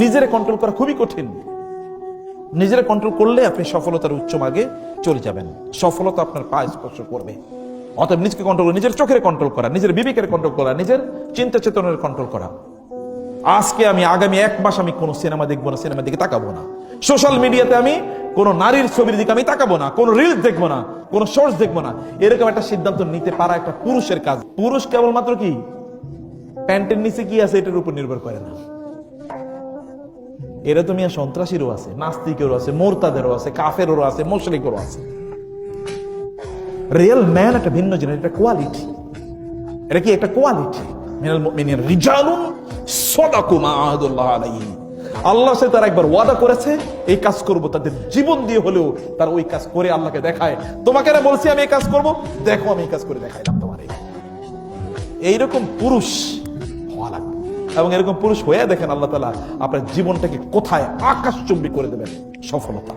নিজেরে কন্ট্রোল করা খুবই কঠিন। নিজেরা কন্ট্রোল করলে আপনি সফলতার উচ্চ মার্গে চলে যাবেন। সফলতা আপনার পা স্পর্শ করবে। অতএব নিজকে কন্ট্রোল নিজের চোখের কন্ট্রোল করা, নিজের বিবেকের কন্ট্রোল করা, নিজের চিন্তা চেতনের কন্ট্রোল করা। আজকে আমি আগামী এক মাস আমি কোনো সিনেমা দেখব না, সিনেমার দিকে তাকাবো না। সোশ্যাল মিডিয়াতে আমি কোনো নারীর ছবির দিকে আমি তাকাবো না, কোনো রিলস দেখব না, কোনো শর্টস দেখব না। এরকম একটা সিদ্ধান্ত নিতে পারা একটা পুরুষের কাজ। পুরুষ কেবলমাত্র কি? প্যান্টের নিচে কি আছে এটার উপর নির্ভর করে না। এরা তো মিয়া সন্ত্রাসীরও আছে, নাস্তিকেরও আছে, মোরতাদেরও আছে, কাফেরও আছে, মুশরিকেরও আছে। রিয়েল ম্যান একটা ভিন্ন জিনিস একটা কোয়ালিটি। এটা কি একটা কোয়ালিটি? রিজালুন আলাইহি। তারা একবার ওয়াদা করেছে, এই কাজ করব, তাদের জীবন দিয়ে হলেও তারা ওই কাজ করে আল্লাহকে দেখায়। তোমাকে না বলছি আমি এই কাজ করব? দেখো আমি এই কাজ করে দেখাইলাম তোমারে। এইরকম পুরুষ হওয়া লাগবে। এবং এরকম পুরুষ হয়ে দেখেন আল্লাহ তালা আপনার জীবনটাকে কোথায় আকাশচুম্বী করে দেবেন সফলতা।